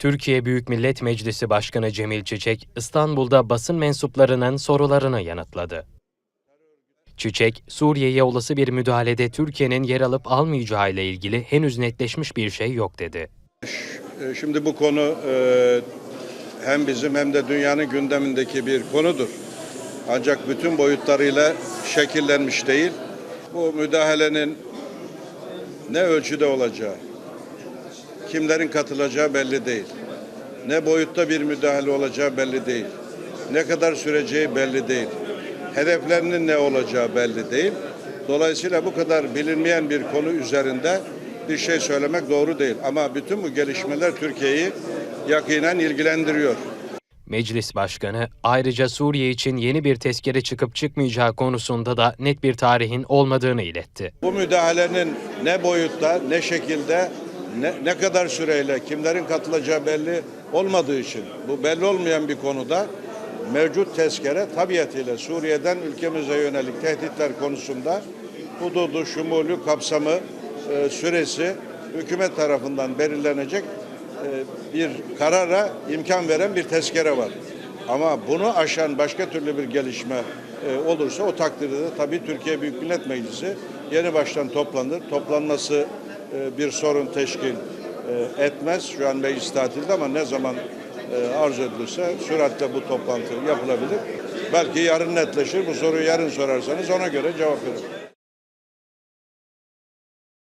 Türkiye Büyük Millet Meclisi Başkanı Cemil Çiçek, İstanbul'da basın mensuplarının sorularını yanıtladı. Çiçek, Suriye'ye olası bir müdahalede Türkiye'nin yer alıp almayacağı ile ilgili henüz netleşmiş bir şey yok dedi. E, Şimdi bu konu e, hem bizim hem de dünyanın gündemindeki bir konudur. Ancak bütün boyutlarıyla şekillenmiş değil. Bu müdahalenin ne ölçüde olacağı, kimlerin katılacağı belli değil. Ne boyutta bir müdahale olacağı belli değil. Ne kadar süreceği belli değil. Hedeflerinin ne olacağı belli değil. Dolayısıyla bu kadar bilinmeyen bir konu üzerinde bir şey söylemek doğru değil. Ama bütün bu gelişmeler Türkiye'yi yakinen ilgilendiriyor. Meclis Başkanı ayrıca Suriye için yeni bir tezkere çıkıp çıkmayacağı konusunda da net bir tarihin olmadığını iletti. Bu müdahalenin ne boyutta, ne şekilde, ne, ne kadar süreyle, kimlerin katılacağı belli olmadığı için bu belli olmayan bir konuda mevcut tezkere tabiatıyla Suriye'den ülkemize yönelik tehditler konusunda hududu, şumulü, kapsamı, e, süresi hükümet tarafından belirlenecek e, bir karara imkan veren bir tezkere var. Ama bunu aşan başka türlü bir gelişme e, olursa o takdirde de tabii Türkiye Büyük Millet Meclisi yeni baştan toplanır. Toplanması bir sorun teşkil e, etmez. Şu an meclis tatilde ama ne zaman e, arzu edilirse süratle bu toplantı yapılabilir. Belki yarın netleşir. Bu soruyu yarın sorarsanız ona göre cevap veririm.